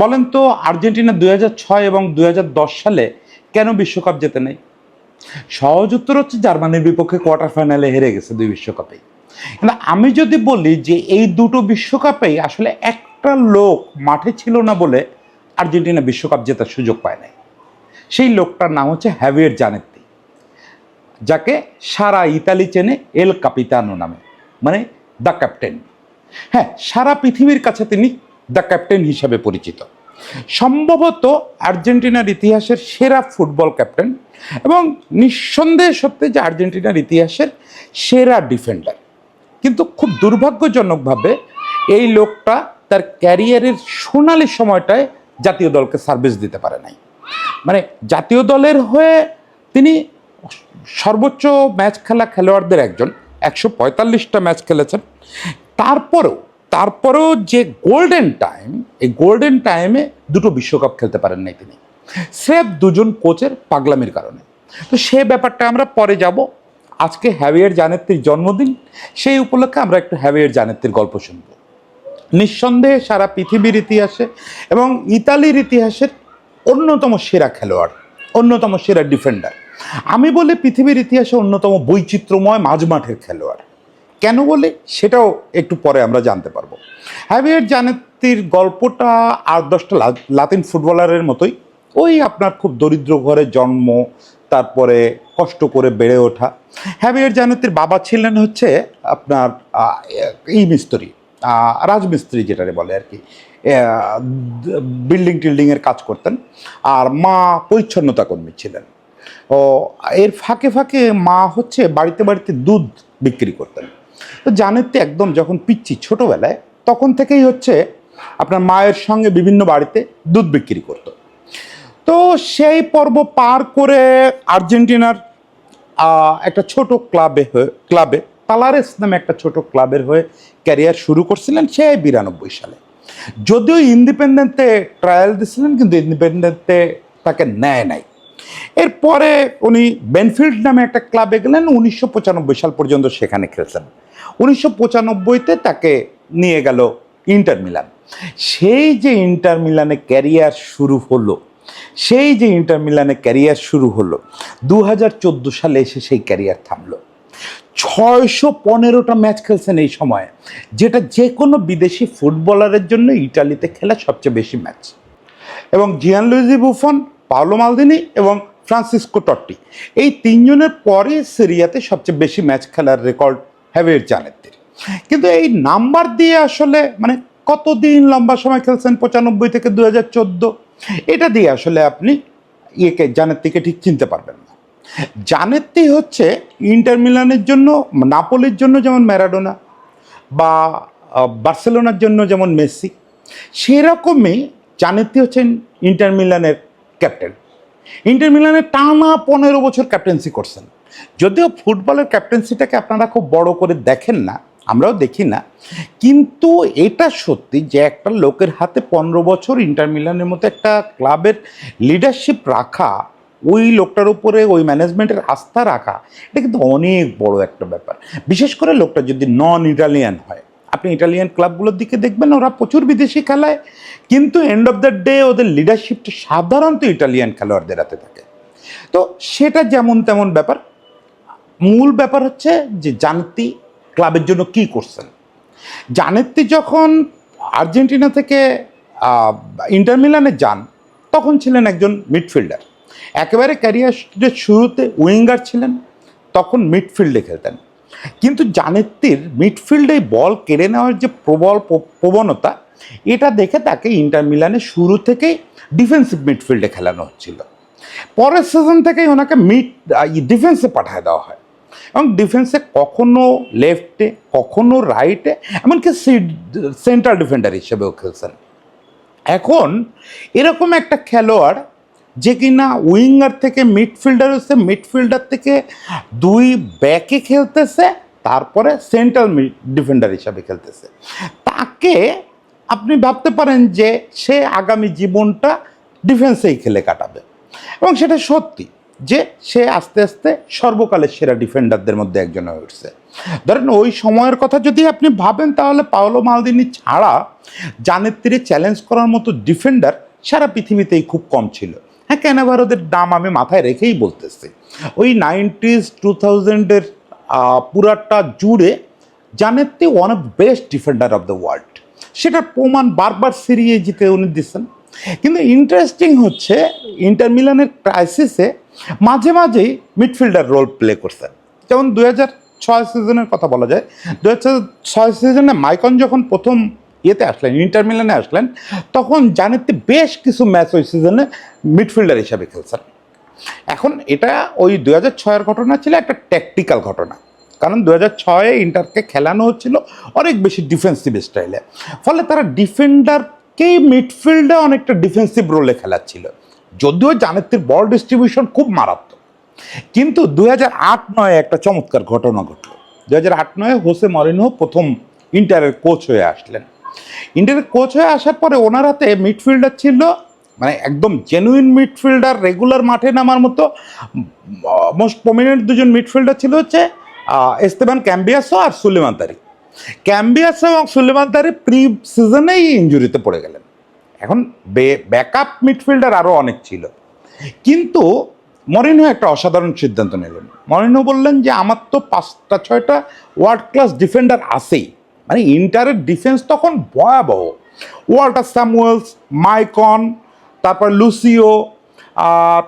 বলেন তো আর্জেন্টিনা দুই এবং দু হাজার দশ সালে কেন বিশ্বকাপ জেতে নেই? সহজ উত্তর হচ্ছে জার্মানির বিপক্ষে কোয়ার্টার ফাইনালে হেরে গেছে দুই বিশ্বকাপেই। কিন্তু আমি যদি বলি যে এই দুটো বিশ্বকাপেই আসলে একটা লোক মাঠে ছিল না বলে আর্জেন্টিনা বিশ্বকাপ জেতার সুযোগ পায় নাই। সেই লোকটার নাম হচ্ছে হ্যাভিয়ার জানেত্তি, যাকে সারা ইতালি চেনে এল কাপিতানো নামে মানে দ্য ক্যাপ্টেন। হ্যাঁ সারা পৃথিবীর কাছে তিনি দ্য ক্যাপ্টেন হিসাবে পরিচিত। সম্ভবত আর্জেন্টিনার ইতিহাসের সেরা ফুটবল ক্যাপ্টেন এবং নিঃসন্দেহে সত্যি যে আর্জেন্টিনার ইতিহাসের সেরা ডিফেন্ডার। কিন্তু খুব দুর্ভাগ্যজনকভাবে এই লোকটা তার ক্যারিয়ারের সোনালি সময়টায় জাতীয় দলকে সার্ভিস দিতে পারে নাই। মানে জাতীয় দলের হয়ে তিনি সর্বোচ্চ ম্যাচ খেলা খেলোয়াড়দের একজন, একশো পঁয়তাল্লিশটা ম্যাচ খেলেছেন। তারপরেও তারপরেও যে গোল্ডেন টাইম এই গোল্ডেন টাইমে দুটো বিশ্বকাপ খেলতে পারেন নাই তিনি। স্রেফ দুজন কোচের পাগলামির কারণে। তো সে ব্যাপারটা আমরা পরে যাব। আজকে হ্যাভিয়ার জানেত্রীর জন্মদিন, সেই উপলক্ষে আমরা একটু হ্যাভিয়ার জানেত্রীর গল্প শুনব। নিঃসন্দেহে সারা পৃথিবীর ইতিহাসে এবং ইতালির ইতিহাসের অন্যতম সেরা খেলোয়াড়, অন্যতম সেরা ডিফেন্ডার আমি বলি পৃথিবীর ইতিহাসে অন্যতম বৈচিত্র্যময় মাঝমাঠের খেলোয়াড়। কেন বলে সেটাও একটু পরে আমরা জানতে পারব। হ্যাভিয়ার জানেত্তির গল্পটা আর দশটা লাতিন ফুটবলারের মতোই। ওই আপনার খুব দরিদ্র ঘরে জন্ম তারপরে কষ্ট করে বেড়ে ওঠা। হ্যাভিয়ার জানেত্তির বাবা ছিলেন হচ্ছে আপনার আহ, ই মিস্ত্রি রাজমিস্ত্রি যেটারে বলে আর কি। বিল্ডিং টিল্ডিংয়ের কাজ করতেন। আর মা পরিচ্ছন্নতা কর্মী ছিলেন। ও এর ফাঁকে ফাঁকে মা হচ্ছে বাড়িতে বাড়িতে দুধ বিক্রি করতেন। তো জানেন তো একদম যখন পিচ্ছি ছোটোবেলায়, তখন থেকেই হচ্ছে আপনার মায়ের সঙ্গে বিভিন্ন বাড়িতে দুধ বিক্রি করতো। তো সেই পর্ব পার করে আর্জেন্টিনার একটা ছোট ক্লাবে হয়ে, ক্লাবে, তালারেস নামে একটা ছোট ক্লাবের হয়ে ক্যারিয়ার শুরু করছিলেন সে বিরানব্বই সালে। যদিও ইন্ডিপেন্ডেন্টে ট্রায়াল দিছিলেন, কিন্তু ইন্ডিপেন্ডেন্টে তাকে নেয় নাই। এরপরে উনি বেনফিল্ড নামে একটা ক্লাবে গেলেন, উনিশশো পঁচানব্বই সাল পর্যন্ত সেখানে খেলছেন। উনিশশো পঁচানব্বইতে তাকে নিয়ে গেল ইন্টার মিলান। সেই যে ইন্টার মিলানে ক্যারিয়ার শুরু হলো, সেই যে ইন্টার মিলানে ক্যারিয়ার শুরু হলো দু হাজার চোদ্দ সালে এসে সেই ক্যারিয়ার থামলো। ছয়শো পনেরোটা ম্যাচ খেলছেন এই সময়ে, যেটা যে কোনো বিদেশি ফুটবলারের জন্য ইটালিতে খেলা সবচেয়ে বেশি ম্যাচ। এবং জিয়ান লুইজি বুফন, পাওলো মালদিনি এবং ফ্রান্সিসকো টট্টি, এই তিনজনের পরে সিরিয়াতে সবচেয়ে বেশি ম্যাচ খেলার রেকর্ড হ্যাভের জানেত্তির কিন্তু এই নাম্বার দিয়ে আসলে মানে কতদিন লম্বা সময় খেলছেন পঁচানব্বই থেকে দু হাজার চোদ্দ? এটা দিয়ে আসলে আপনি ইয়েকে জানেত্তিকে ঠিক চিনতে পারবেন না। জানেত্তি হচ্ছে ইন্টার মিলানের জন্য, নাপোলির জন্য যেমন ম্যারাডোনা বা বার্সেলোনার জন্য যেমন মেসি, সেরকমই জানেত্তি হচ্ছেন ইন্টার মিলানের ক্যাপ্টেন। ইন্টার মিলানের টানা পনেরো বছর ক্যাপ্টেন্সি করছেন। যদিও ফুটবলের ক্যাপ্টেন্সিটাকে আপনারা খুব বড় করে দেখেন না, আমরাও দেখি না। কিন্তু এটা সত্যি যে একটা লোকের হাতে পনেরো বছর ইন্টার মিলানের মতো একটা ক্লাবের লিডারশিপ রাখা, ওই লোকটার উপরে ওই ম্যানেজমেন্টের আস্থা রাখা, এটা কিন্তু অনেক বড় একটা ব্যাপার। বিশেষ করে লোকটা যদি নন ইটালিয়ান হয় আপনি ইটালিয়ান ক্লাবগুলোর দিকে দেখবেন ওরা প্রচুর বিদেশি খেলায় কিন্তু এন্ড অফ দ্য ডে ওদের লিডারশিপটা সাধারণত ইটালিয়ান খেলোয়াড়দের হাতে থাকে। তো সেটা যেমন তেমন ব্যাপার। মূল ব্যাপার হচ্ছে যে জানতি ক্লাবের জন্য কি করছেন? জানেত্তি যখন আর্জেন্টিনা থেকে আহ, ইন্টার মিলানে যান তখন ছিলেন একজন মিডফিল্ডার একেবারে ক্যারিয়ারের শুরুতে উইঙ্গার ছিলেন তখন মিডফিল্ডে খেলতেন। কিন্তু জানেত্তির মিডফিল্ডে বল কেড়ে নেওয়ার যে প্রবল প্রবণতা, এটা দেখে তাকে ইন্টার মিলানে শুরু থেকেই ডিফেন্সিভ মিডফিল্ডে খেলানো হচ্ছিল। পরের সিজন থেকেই ওনাকে মিড ডিফেন্সে পাঠিয়ে দেওয়া হয়। এবং ডিফেন্সে কখনো লেফটে কখনো রাইটে এমনকি সেন্ট্রাল ডিফেন্ডার হিসেবেও খেলছেন। এখন এরকম একটা খেলোয়াড় যে কিনা উইঙ্গার থেকে মিডফিল্ডার হচ্ছে, মিডফিল্ডার থেকে দুই ব্যাকে খেলতেছে, তারপরে সেন্ট্রাল ডিফেন্ডার হিসাবে খেলতেছে। তাকে আপনি ভাবতে পারেন যে সে আগামী জীবনটা ডিফেন্সেই খেলে কাটাবে। এবং সেটা সত্যি যে সে আস্তে আস্তে সর্বকালের সেরা ডিফেন্ডারদের মধ্যে একজন হয়ে উঠছে। ধরেন ওই সময়ের কথা যদি আপনি ভাবেন, তাহলে পাওলো মালদিনি ছাড়া জানের তীরে চ্যালেঞ্জ করার মতো ডিফেন্ডার সারা পৃথিবীতেই খুব কম ছিল। হ্যাঁ ক্যানাভারোদের নাম আমি মাথায় রেখেই বলতেছি। ওই নাইনটিজ টু থাউজেন্ডের পুরাটা জুড়ে Zanetti one of best defender of the world সেটার প্রমাণ বারবার সিরিয়ে জিতে উনি দিচ্ছেন কিন্তু ইন্টারেস্টিং হচ্ছে, ইন্টার মিলানের ক্রাইসিসে মাঝে মাঝেই মিডফিল্ডার রোল প্লে করছেন। যেমন দু হাজার ছয় সিজনের কথা বলা যায়। দু হাজার ছয় সিজনে মাইকন যখন প্রথম ইয়েতে আসলেন, ইন্টার মিলানে আসলেন, তখন জানেতে বেশ কিছু ম্যাচ ওই সিজনে মিডফিল্ডার হিসাবে খেলছেন। এখন এটা ওই দু হাজার ছয়ের ঘটনা ছিল একটা ট্যাকটিক্যাল ঘটনা। কারণ দু হাজার ছয়ে ইন্টারকে খেলানো হচ্ছিল অনেক বেশি ডিফেন্সিভ স্টাইলে ফলে তারা ডিফেন্ডারকেই মিডফিল্ডে অনেকটা ডিফেন্সিভ রোলে খেলাচ্ছিল। যদিও জানেতের বল ডিস্ট্রিবিউশন খুব মারাত্মক। কিন্তু দু হাজার আট নয় একটা চমৎকার ঘটনা ঘটলো। দু হাজার আট নয়ে হোসে মরিনহো প্রথম ইন্টারের কোচ হয়ে আসলেন। ইন্টারের কোচ হয়ে আসার পরে ওনার হাতে মিডফিল্ডার ছিল মানে একদম জেনুইন মিডফিল্ডার রেগুলার মাঠে নামার মতো মোস্ট প্রমিনেন্ট দুজন মিডফিল্ডার ছিল হচ্ছে এস্তেবান ক্যাম্বিয়াসো আর সুলেমান্তারি ক্যাম্বিয়াসো এবং সুলেমান্তারি প্রি সিজনেই ইঞ্জুরিতে পড়ে গেলেন। এখন ব্যাকআপ মিডফিল্ডার আরও অনেক ছিল। কিন্তু মরিনহো একটা অসাধারণ সিদ্ধান্ত নিলেন। মরিনহো বললেন যে, আমার তো পাঁচটা, ছয়টা ওয়ার্ল্ড ক্লাস ডিফেন্ডার আছেই। মানে ইন্টারের ডিফেন্স তখন ভয়াবহ। ওয়াল্টার স্যামুয়েলস, মাইকন তারপর লুসিও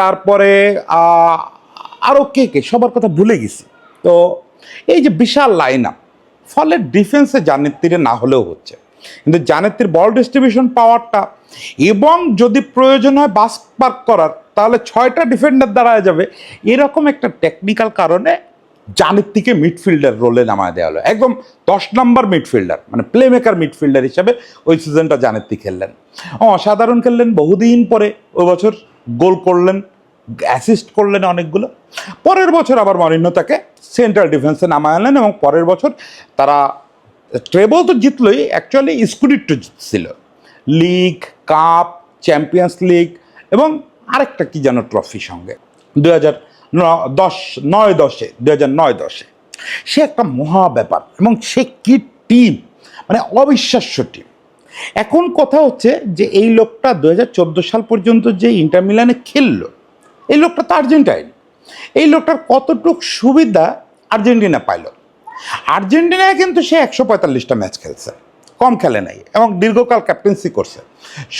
তারপরে আরও কে কে, সবার কথা ভুলে গেছি। তো এই যে বিশাল লাইন আপ ফলে ডিফেন্সে জানের না হলেও হচ্ছে। কিন্তু জানের তীর বল ডিস্ট্রিবিউশন পাওয়ারটা এবং যদি প্রয়োজন হয় বাস পার্ক করার, তাহলে ছয়টা ডিফেন্ডার দাঁড়ায় যাবে। এরকম একটা টেকনিক্যাল কারণে জানের থেকে মিডফিল্ডার রোলে নামায় দেওয়া হলো। একদম দশ নম্বর মিডফিল্ডার মানে প্লে মেকার মিডফিল্ডার হিসাবে ওই সিজনটা জানেত্তি খেললেন। অসাধারণ খেললেন, বহুদিন পরে ওই বছর গোল করলেন অ্যাসিস্ট করলেন অনেকগুলো। পরের বছর আবার মরিন্য তাকে সেন্ট্রাল ডিফেন্সে নামায় আনলেন এবং পরের বছর তারা ট্রেবল তো জিতলই অ্যাকচুয়ালি স্কুডিট্টো জিতছিল। লিগ কাপ চ্যাম্পিয়ন্স লিগ এবং আরেকটা কি যেন ট্রফি সঙ্গে। দু হাজার দশ, নয় দশে দু হাজার নয় দশে। সে একটা মহা ব্যাপার এবং সে কি টিম মানে অবিশ্বাস্য টিম এখন কথা হচ্ছে যে এই লোকটা দু হাজার চোদ্দ সাল পর্যন্ত যে ইন্টার মিলানে খেললো, এই লোকটা তো আর্জেন্টাইন। এই লোকটার কতটুক সুবিধা আর্জেন্টিনা পাইল। আর্জেন্টিনায় কিন্তু সে একশো পঁয়তাল্লিশটা ম্যাচ খেলছে, কম খেলে নাই এবং দীর্ঘকাল ক্যাপ্টেন্সি করছে।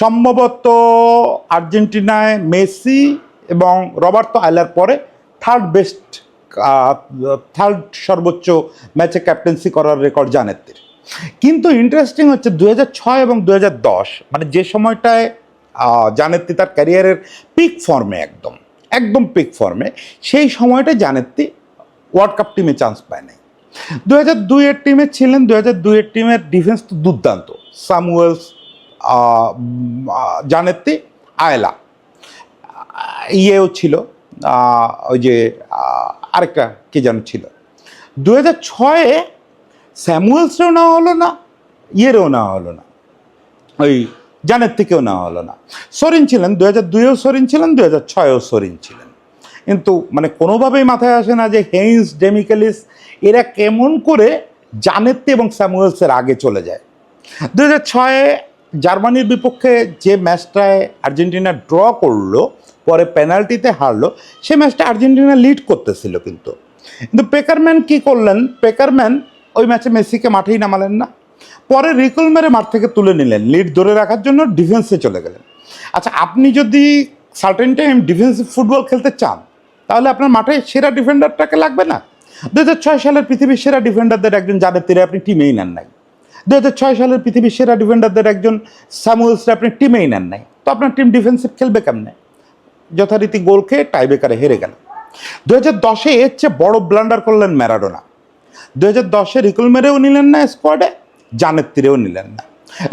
সম্ভবত আর্জেন্টিনায় মেসি এবং রবার্তো আইলার পরে থার্ড বেস্ট থার্ড সর্বোচ্চ ম্যাচে ক্যাপ্টেন্সি করার রেকর্ড জানেতের। কিন্তু ইন্টারেস্টিং হচ্ছে দু এবং দু হাজার দশ মানে যে সময়টায় জানেত্তি তার ক্যারিয়ারের পিক ফর্মে একদম একদম পিক ফর্মে সেই সময়টা জানেত্তি ওয়ার্ল্ড কাপ টিমে চান্স পায় নাই। দু হাজার দুইয়ের টিমে ছিলেন দু হাজার দুইয়ের টিমের ডিফেন্স তো দুর্দান্ত। সামুয়েলস জানেত্তি আয়লা ইয়েও ছিল। ওই যে আরেকটা কে যেন ছিল। দু হাজার ছয়ে স্যামুয়েলসরেও নেওয়া হলো না, ইয়েরও নেওয়া হলো না, ওই জানের থেকেও নেওয়া হলো না। সরিন ছিলেন দু হাজার দুইয়েও সরিন ছিলেন দু হাজার ছয়েও সরিন ছিলেন। কিন্তু মানে কোনোভাবেই মাথায় আসে না যে হেইন্স ডেমিক্যালিস এরা কেমন করে জানেতে এবং স্যামুয়েলসের আগে চলে যায়। দু হাজার ছয়ে জার্মানির বিপক্ষে যে ম্যাচটায় আর্জেন্টিনা ড্র করল পরে পেনাল্টিতে হারলো, সে ম্যাচটা আর্জেন্টিনা লিড করতেছিল কিন্তু। কিন্তু পেকারম্যান কি করলেন? পেকারম্যান ওই ম্যাচে মেসিকে মাঠেই নামালেন না। পরে রিকল মেরে মাঠ থেকে তুলে নিলেন, লিড ধরে রাখার জন্য ডিফেন্সে চলে গেলেন। আচ্ছা আপনি যদি সার্টেন টাইম ডিফেন্সিভ ফুটবল খেলতে চান, তাহলে আপনার মাঠে সেরা ডিফেন্ডারটাকে লাগবে না? দু ছয় সালের পৃথিবীর সেরা ডিফেন্ডারদের একজন যাদের তীরে আপনি টিমেই নেন নাই। দু ছয় সালের পৃথিবীর সেরা ডিফেন্ডারদের একজন স্যামুয়েলসরা আপনি টিমেই নেন নাই। তো আপনার টিম ডিফেন্সিভ খেলবে কেমনে? যথারীতি গোল খেয়ে টাইবেকারে হেরে গেল। দু হাজার দশে এর চেয়ে বড় ব্লান্ডার করলেন ম্যারাডোনা। দু হাজার দশে রিকলমেরেও নিলেন না স্কোয়াডে জানের তীরেও নিলেন না।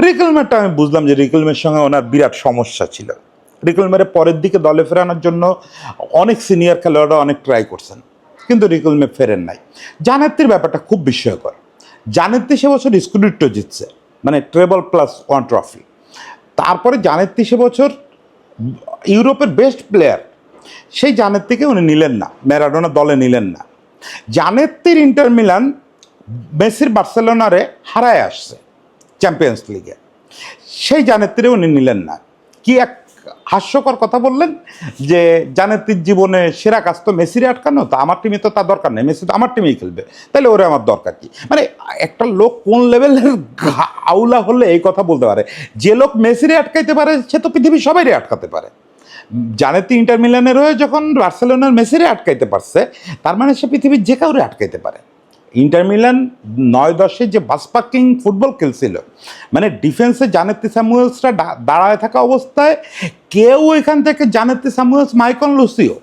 রিকলমেরটা আমি বুঝলাম যে রিকলমের সঙ্গে ওনার বিরাট সমস্যা ছিল। রিকলমেরে পরের দিকে দলে ফেরানোর জন্য অনেক সিনিয়র খেলোয়াড়রা অনেক ট্রাই করছেন, কিন্তু রিকলমে ফেরেন নাই। জানেত্তির ব্যাপারটা খুব বিস্ময়কর। জানেত্তি সে বছর স্কুডিট্টো জিতছে মানে ট্রেবল প্লাস ওয়ান ট্রফি তারপরে জানেত্তি সে বছর ইউরোপের বেস্ট প্লেয়ার সেই জানের থেকে উনি নিলেন না, ম্যারাডোনা দলে নিলেন না। জানেত্তির ইন্টার মিলান মেসির বার্সেলোনারে হারায় আসছে চ্যাম্পিয়ন্স লিগে সেই জানেত্তিরে উনি নিলেন না। কি এক হাস্যকর কথা বললেন যে জানেত্তির জীবনে সেরা কাজ তো মেসিরে আটকানো, তো আমার টিমে তো তার দরকার নেই, মেসি তো আমার টিমেই খেলবে। তাহলে ওরে আমার দরকার কি? মানে একটা লোক কোন লেভেলের আউলা হলে এই কথা বলতে পারে? যে লোক মেসিরে আটকাইতে পারে, সে তো পৃথিবীর সবাইরে আটকাতে পারে। জানেতি ইন্টার মিলানের হয়ে যখন বার্সেলোনার মেসিরে আটকাইতে পারছে, তার মানে সে পৃথিবীর যে কাউরে আটকাইতে পারে। ইন্টার মিলান নয় দশে যে বাসপাকিং ফুটবল খেলছিল মানে ডিফেন্সে জানেতি স্যামুয়েলসরা দাঁড়ায় থাকা অবস্থায় কেউ এখান থেকে জানেতি স্যামুয়েলস মাইকন লুসিও,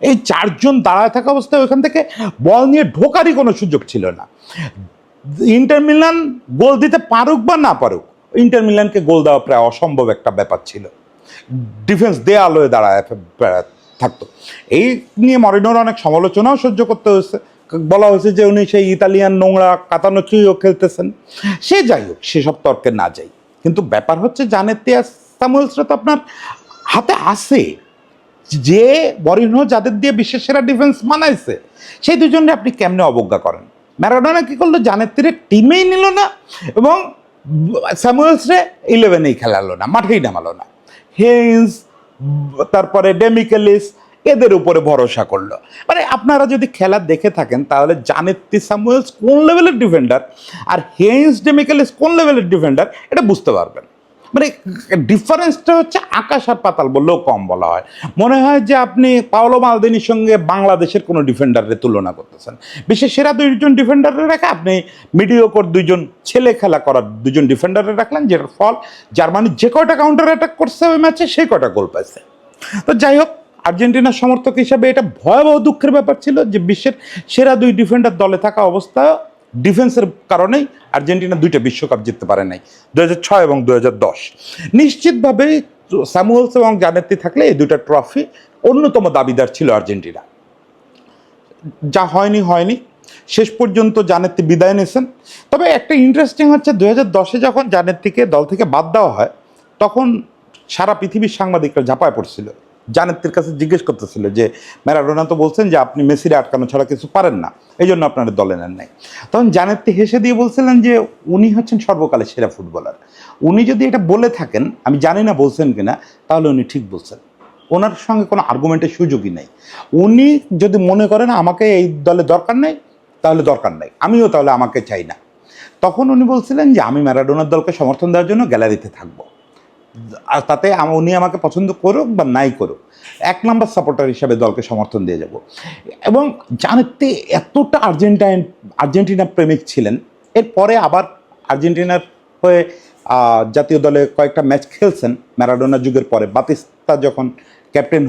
এই চারজন দাঁড়ায় থাকা অবস্থায় ওইখান থেকে বল নিয়ে ঢোকারই কোনো সুযোগ ছিল না। ইন্টার মিলান গোল দিতে পারুক বা না পারুক, ইন্টার মিলানকে গোল দেওয়া প্রায় অসম্ভব একটা ব্যাপার ছিল। ডিফেন্স দেয়াল হয়ে দাঁড়ায় থাকতো। এই নিয়ে মরিনোর অনেক সমালোচনাও সহ্য করতে হয়েছে। বলা হয়েছে যে উনি সেই ইতালিয়ান নোংরা কাতানোচিও খেলতেছেন। সে যাই হোক, সেসব তর্কে না যাই। কিন্তু ব্যাপার হচ্ছে জানেতে সামুয়েলসরা তো আপনার হাতে আসে যে মরিনো যাদের দিয়ে বিশ্বের সেরা ডিফেন্স মানাইছে সেই দুজনে আপনি কেমনে অবজ্ঞা করেন? ম্যারাডোনা কী করল? জানের তীরে টিমেই নিল না এবং স্যামুয়েলসরে ইলেভেনেই খেলালো না, মাঠেই নামালো না। হেন্স তারপরে ডেমিকেলিস এদের উপরে ভরসা করল। মানে আপনারা যদি খেলা দেখে থাকেন, তাহলে জানেত্তি স্যামুয়েলস কোন লেভেলের ডিফেন্ডার আর হেন্স ডেমিকেলিস কোন লেভেলের ডিফেন্ডার, এটা বুঝতে পারবেন। মানে ডিফারেন্সটা হচ্ছে আকাশ আর পাতাল বললেও কম বলা হয়। মনে হয় যে আপনি পাওলো মালদিনির সঙ্গে বাংলাদেশের কোনো ডিফেন্ডারের তুলনা করতেছেন। বিশেষ সেরা দুইজন ডিফেন্ডারে রেখে, আপনি মিডিওকর দুইজন ছেলে খেলা করার দুজন ডিফেন্ডারে রাখলেন, যেটার ফল জার্মানি যে কয়টা কাউন্টার অ্যাটাক করছে ওই ম্যাচে সেই কয়টা গোল পাইছে। তো যাই হোক আর্জেন্টিনার সমর্থক হিসাবে এটা ভয়াবহ দুঃখের ব্যাপার ছিল যে বিশ্বের সেরা দুই ডিফেন্ডার দলে থাকা অবস্থা ডিফেন্সের কারণেই আর্জেন্টিনা দুইটা বিশ্বকাপ জিততে পারে নাই দু ছয় এবং দু হাজার দশ। নিশ্চিতভাবে স্যামুয়েলস এবং জানেত্তি থাকলে এই দুইটা ট্রফি অন্যতম দাবিদার ছিল আর্জেন্টিনা। যা হয়নি হয়নি। শেষ পর্যন্ত জানেত্তি বিদায় নিয়েছেন। তবে একটা ইন্টারেস্টিং হচ্ছে দু হাজার দশে যখন জানেত্তিকে দল থেকে বাদ দেওয়া হয়, তখন সারা পৃথিবীর সাংবাদিকরা ঝাঁপায় পড়ছিল। জানেত্তির কাছে জিজ্ঞেস করতেছিল যে ম্যারাডোনা তো বলছেন যে আপনি মেসিরে আটকানো ছাড়া কিছু পারেন না। এই জন্য আপনার দলে নেন নাই। তখন জানেত্তি হেসে দিয়ে বলছিলেন যে, উনি হচ্ছেন সর্বকালের সেরা ফুটবলার। উনি যদি এটা বলে থাকেন, আমি জানি না বলছেন কিনা, তাহলে উনি ঠিক বলছেন। ওনার সঙ্গে কোনো আর্গুমেন্টের সুযোগই নেই। উনি যদি মনে করেন আমাকে এই দলে দরকার নেই, তাহলে দরকার নেই। আমিও তাহলে আমাকে চাই না। তখন উনি বলছিলেন যে, আমি ম্যারাডোনার দলকে সমর্থন দেওয়ার জন্য গ্যালারিতে থাকব। আর তাতে উনি আমাকে পছন্দ করুক বা নাই করুক, এক নম্বর সাপোর্টার হিসাবে দলকে সমর্থন দিয়ে যাব। এবং জানতে এতটা আর্জেন্টাইন, আর্জেন্টিনা প্রেমিক ছিলেন, এরপরে আবার আর্জেন্টিনার হয়ে জাতীয় দলে কয়েকটা ম্যাচ খেলছেন। ম্যারাডোনা যুগের পরে বাতিস্তা যখন ক্যাপ্টেন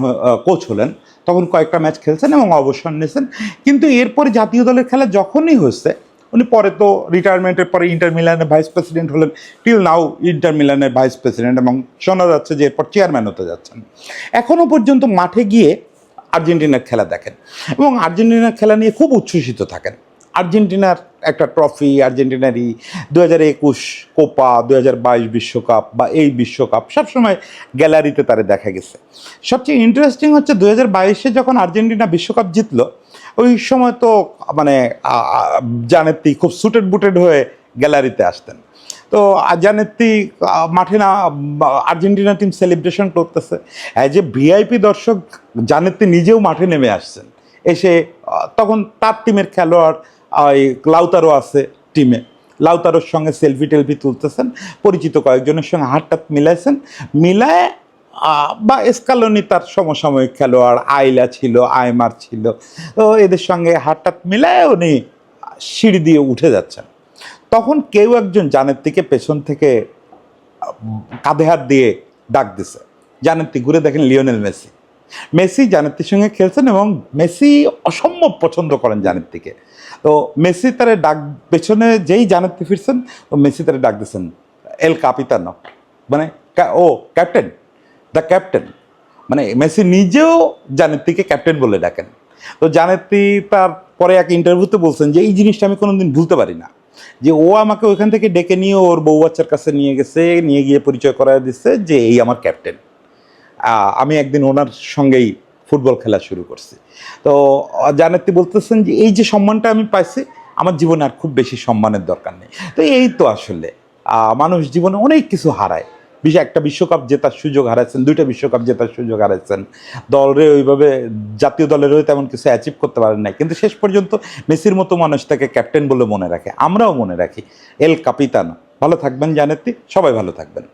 কোচ হলেন, তখন কয়েকটা ম্যাচ খেলছেন এবং অবসর নিয়েছেন। কিন্তু এরপরে জাতীয় দলের খেলা যখনই হয়েছে উনি পরে তো রিটায়ারমেন্টের পরে ইন্টার মিলানের ভাইস প্রেসিডেন্ট হলেন। টিল নাও ইন্টার মিলানের ভাইস প্রেসিডেন্ট এবং শোনা যাচ্ছে যে এরপর চেয়ারম্যান হতে যাচ্ছেন। এখনও পর্যন্ত মাঠে গিয়ে আর্জেন্টিনার খেলা দেখেন এবং আর্জেন্টিনার খেলা নিয়ে খুব উচ্ছ্বসিত থাকেন। আর্জেন্টিনার একটা ট্রফি আর্জেন্টিনারই দু হাজার একুশ কোপা দু হাজার বাইশ বিশ্বকাপ বা এই বিশ্বকাপ সবসময় গ্যালারিতে তারে দেখা গেছে। সবচেয়ে ইন্টারেস্টিং হচ্ছে দু হাজার বাইশে যখন আর্জেন্টিনা বিশ্বকাপ জিতলো ওই সময় তো মানে জানেত্তি খুব সুটেড বুটেড হয়ে গ্যালারিতে আসতেন। তো জানেত্তি মাঠে না আর্জেন্টিনা টিম সেলিব্রেশন করতেছে। অ্যাজ এ ভিআইপি দর্শক জানেত্তি নিজেও মাঠে নেমে আসছেন। এসে তখন তার টিমের খেলোয়াড় ওই লাউতারও আছে টিমে লাউতারোর সঙ্গে সেলফি টেলফি তুলতেছেন। পরিচিত কয়েকজনের সঙ্গে হাতটাত মিলাইছেন। মিলায় বা এসকালনি তার সমসাময়িক খেলোয়াড় আইলা ছিল আয়মার ছিল, তো এদের সঙ্গে হাতটাত মিলায় উনি সিঁড়ি দিয়ে উঠে যাচ্ছেন। তখন কেউ একজন জানের থেকে পেছন থেকে কাঁধে হাত দিয়ে ডাক দিছে। জানেত্তি ঘুরে দেখেন লিওনেল মেসি। মেসি জানেত্তির সঙ্গে খেলছেন এবং মেসি অসম্ভব পছন্দ করেন জানেত্তিকে তো মেসি তারে ডাক, পেছনে যেই জানেত্তি ফিরছেন, তো মেসি তারে ডাক দিচ্ছেন এল কাপিতানো। মানে ও, ক্যাপ্টেন। The captain. মানে মেসি নিজেও জানেত্তিকে ক্যাপ্টেন বলে ডাকেন। তো জানেত্তি তার পরে এক ইন্টারভিউতে বলছেন যে, এই জিনিসটা আমি কোনোদিন ভুলতে পারি না। যে ও আমাকে ওইখান থেকে ডেকে নিয়ে ওর বউ বাচ্চার কাছে নিয়ে গেছে, নিয়ে গিয়ে পরিচয় করায় দিচ্ছে যে, এই আমার ক্যাপ্টেন। আমি একদিন ওনার সঙ্গেই ফুটবল খেলা শুরু করছি। তো জানাতে বলতেছেন যে, এই যে সম্মানটা আমি পাইছি, আমার জীবনে আর খুব বেশি সম্মানের দরকার নেই। তো এই তো আসলে মানুষ জীবনে অনেক কিছু হারায়। বিশেষ একটা বিশ্বকাপ জেতার সুযোগ হারাইছেন, দুইটা বিশ্বকাপ জেতার সুযোগ হারাইছেন। দলরে ওইভাবে, জাতীয় দলের হয়ে তেমন কিছু অ্যাচিভ করতে পারেন নাই। কিন্তু শেষ পর্যন্ত মেসির মতো মানুষ তাকে ক্যাপ্টেন বলে মনে রাখে। আমরাও মনে রাখি, এল কাপিতান। ভালো থাকবেন জানেতি সবাই ভালো থাকবেন।